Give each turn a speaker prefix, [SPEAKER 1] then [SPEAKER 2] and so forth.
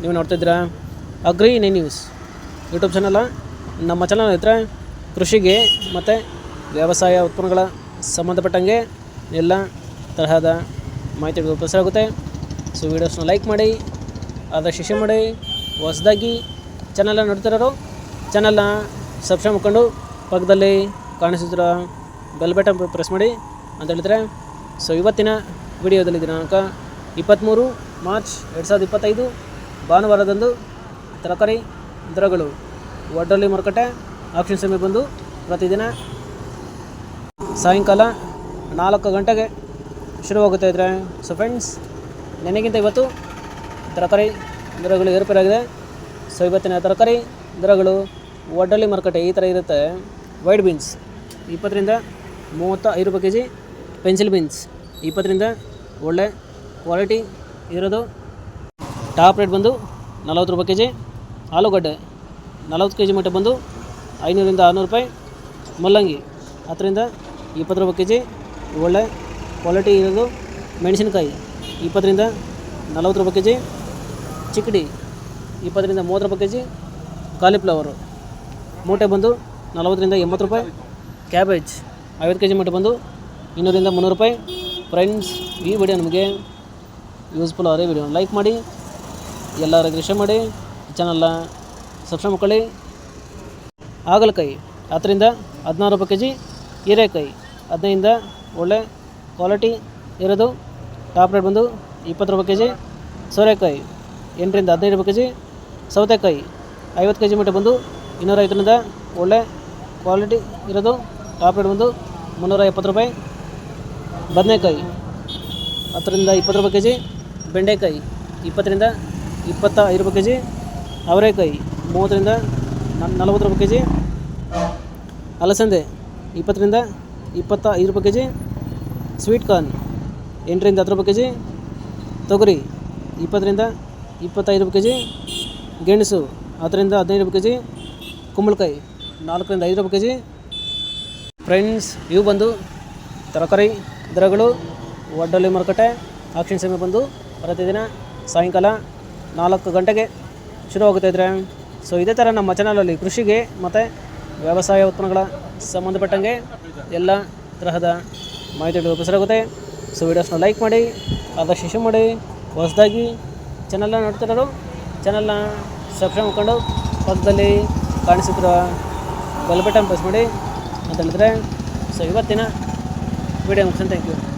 [SPEAKER 1] ನೀವು ನೋಡ್ತಿದ್ದೀರಾ agri in news YouTube channel ನಮ್ಮ ಚಾನಲ್ ಹತ್ರ ಕೃಷಿಗೆ ಮತ್ತು ವ್ಯವಸಾಯ ಉತ್ಪನ್ನಗಳ ಸಂಬಂಧಪಟ್ಟಂಗೆ ಎಲ್ಲ ತರಹದ ಮಾಹಿತಿಗಳು ಉಪಯೋಗಿಸಲಾಗುತ್ತೆ ಸೊ ವೀಡಿಯೋಸ್ನ ಲೈಕ್ ಮಾಡಿ, ಆದಷ್ಟು ಶಿಷ್ಯ ಮಾಡಿ, ಹೊಸದಾಗಿ ಚಾನಲ್ನ ನೋಡ್ತಿರೋರು ಚಾನಲ್ನ ಸಬ್ಸ್ಕ್ರೈಬ್ ಮಾಡ್ಕೊಂಡು ಪಕ್ಕದಲ್ಲಿ ಕಾಣಿಸುತ್ತಿರೋ ಬೆಲ್ ಬಟನ್ ಪ್ರೆಸ್ ಮಾಡಿ ಅಂತ ಹೇಳಿದ್ರೆ ಸೊ ಇವತ್ತಿನ ವಿಡಿಯೋದಲ್ಲಿ ದಿನಾಂಕ ಇಪ್ಪತ್ತ್ಮೂರು ಮಾರ್ಚ್ ಎರಡು ಸಾವಿರದ ಇಪ್ಪತ್ತೈದು. ಭಾನುವಾರದಂದು ತರಕಾರಿ ದರಗಳು ವಡ್ರಲ್ಲಿ ಮಾರುಕಟ್ಟೆ ಆಕ್ಷನ್ ಸಮಯ ಬಂದು ಪ್ರತಿದಿನ ಸಾಯಂಕಾಲ ನಾಲ್ಕು ಗಂಟೆಗೆ ಶುರುವಾಗುತ್ತಾ ಇದ್ರೆ. ಸೊ ಫ್ರೆಂಡ್ಸ್ ನೆನೆಗಿಂತ ಇವತ್ತು ತರಕಾರಿ ದರಗಳು ಏರ್ಪೇರಾಗಿದೆ ಸೊ ಇವತ್ತಿನ ತರಕಾರಿ ದರಗಳು ಒಡ್ಡಲ್ಲಿ ಮಾರುಕಟ್ಟೆ ಈ ಥರ ಇರುತ್ತೆ. ವೈಟ್ ಬೀನ್ಸ್ ಇಪ್ಪತ್ತರಿಂದ ಮೂವತ್ತ ಐದು ರೂಪಾಯಿ ಕೆ ಜಿ ಪೆನ್ಸಿಲ್ ಬೀನ್ಸ್ ಇಪ್ಪತ್ತರಿಂದ ಒಳ್ಳೆ ಕ್ವಾಲಿಟಿ ಇರೋದು. ಟಾಪ್ ರೇಟ್ ಬಂದು ನಲವತ್ತು ರೂಪಾಯಿ ಕೆ ಜಿ ಆಲೂಗಡ್ಡೆ ನಲವತ್ತು ಕೆ ಜಿ ಮಟ್ಟ ಬಂದು ಐನೂರಿಂದ ಆರುನೂರು ರೂಪಾಯಿ, ಮುಲ್ಲಂಗಿ ಹತ್ತರಿಂದ ಇಪ್ಪತ್ತು ರೂಪಾಯಿ ಕೆ ಜಿ ಒಳ್ಳೆ ಕ್ವಾಲಿಟಿ ಇರೋದು ಮೆಣಸಿನಕಾಯಿ ಇಪ್ಪತ್ತರಿಂದ ನಲವತ್ತು ರೂಪಾಯಿ ಕೆ ಜಿ ಚಿಕ್ಕಡಿ ಇಪ್ಪತ್ತರಿಂದ ಮೂವತ್ತು ರೂಪಾಯಿ ಕೆ ಜಿ ಕಾಲಿಫ್ಲವರು ಮೂಟೆ ಬಂದು ನಲವತ್ತರಿಂದ ಎಂಬತ್ತು ರೂಪಾಯಿ ಕ್ಯಾಬೇಜ್ ಐವತ್ತು ಕೆ ಜಿ ಮಟ್ಟ ಬಂದು ಇನ್ನೂರಿಂದ ಮುನ್ನೂರು ರೂಪಾಯಿ. ಫ್ರೆಂಡ್ಸ್ ಈ ವಿಡಿಯೋ ನಮಗೆ ಯೂಸ್ಫುಲ್ ಆದರೆ ವಿಡಿಯೋ ಲೈಕ್ ಮಾಡಿ ಎಲ್ಲರಿಗೆ ಶೇರ್ ಮಾಡಿ ಚಾನಲ್ನ ಸಬ್ಸ್ಕ್ರೈಬ್ ಮಾಡ್ಕೊಳ್ಳಿ. ಹಾಗಲಕಾಯಿ, ಹತ್ತರಿಂದ ಹದಿನಾರು ರೂಪಾಯಿ ಕೆ ಜಿ ಹೀರೆಕಾಯಿ ಹದಿನೈದಿಂದ ಒಳ್ಳೆ ಕ್ವಾಲಿಟಿ ಇರೋದು. ಟಾಪ್ ರೇಟ್ ಬಂದು ಇಪ್ಪತ್ತು ರೂಪಾಯಿ ಕೆ ಜಿ ಸೋರೆಕಾಯಿ, ಎಂಟರಿಂದ ಹದಿನೈದು ರೂಪಾಯಿ ಕೆ ಜಿ ಸೌತೆಕಾಯಿ, ಐವತ್ತು ಕೆ ಜಿ ಮೀಟರ್ ಬಂದು ಇನ್ನೂರೈವತ್ತರಿಂದ ಒಳ್ಳೆ ಕ್ವಾಲಿಟಿ ಇರೋದು. ಟಾಪ್ ರೇಟ್ ಬಂದು ಮುನ್ನೂರ ಎಪ್ಪತ್ತು ರೂಪಾಯಿ. ಬದನೆಕಾಯಿ, ಹತ್ತರಿಂದ ಇಪ್ಪತ್ತು ರೂಪಾಯಿ ಕೆ ಜಿ ಬೆಂಡೆಕಾಯಿ, ಇಪ್ಪತ್ತರಿಂದ ಇಪ್ಪತ್ತ ಐದು ರೂಪಾಯಿ ಕೆ ಜಿ ಅವರೆಕಾಯಿ ಮೂವತ್ತರಿಂದ ನಲವತ್ತು ರೂಪಾಯಿ ಕೆ ಜಿ ಅಲಸಂದೆ ಇಪ್ಪತ್ತರಿಂದ ಇಪ್ಪತ್ತ ಐದು ರೂಪಾಯಿ ಕೆ ಜಿ ಸ್ವೀಟ್ ಕಾರ್ನ್ ಎಂಟರಿಂದ ಹತ್ತು ರೂಪಾಯಿ ಕೆ ಜಿ ತೊಗರಿ ಇಪ್ಪತ್ತರಿಂದ ಇಪ್ಪತ್ತೈದು ರೂಪಾಯಿ ಕೆ ಜಿ ಗೆಣಸು ಹತ್ತರಿಂದ ಹದಿನೈದು ರೂಪಾಯಿ ಕೆ ಜಿ ಕುಂಬಳಕಾಯಿ ನಾಲ್ಕರಿಂದ ಐದು ರೂಪಾಯಿ ಕೆ ಜಿ ಫ್ರೆಂಡ್ಸ್ ಇವು ಬಂದು ತರಕಾರಿ ದರಗಳು ಒಡ್ಡಲ್ಲಿ ಮಾರುಕಟ್ಟೆ ಆಕ್ಷನ್ ಸಮಯ ಬಂದು ಪ್ರತಿದಿನ ಸಾಯಂಕಾಲ ನಾಲ್ಕು ಗಂಟೆಗೆ ಶುರುವಾಗುತ್ತಾ ಇದ್ರೆ. ಸೊ ಇದೇ ಥರ ನಮ್ಮ ಚಾನಲಲ್ಲಿ ಕೃಷಿಗೆ ಮತ್ತು ವ್ಯವಸಾಯ ಉತ್ಪನ್ನಗಳ ಸಂಬಂಧಪಟ್ಟಂಗೆ ಎಲ್ಲ ತರಹದ ಮಾಹಿತಿಗಳು ಉಪಯೋಗಿಸಲಾಗುತ್ತೆ ಸೊ ವೀಡಿಯೋಸ್ನ ಲೈಕ್ ಮಾಡಿ, ಆದಷ್ಟು ಶಿಶು ಮಾಡಿ, ಹೊಸದಾಗಿ ಚಾನಲ್ನ ನೋಡ್ತಿರೋರು ಚಾನಲ್ನ ಸಬ್ಸ್ಕ್ರೈಬ್ ಮಾಡ್ಕೊಂಡು ಪಕ್ಕದಲ್ಲಿ ಕಾಣಿಸುತ್ತಿರುವ ಬೆಲ್ ಬಟನ್ ಪ್ರೆಸ್ ಮಾಡಿ ಅಂತ ಹೇಳಿದ್ರೆ. ಸೊ ಇವತ್ತಿನ ವಿಡಿಯೋ ಮುಗಿಸ್ತೀನಿ. Thank you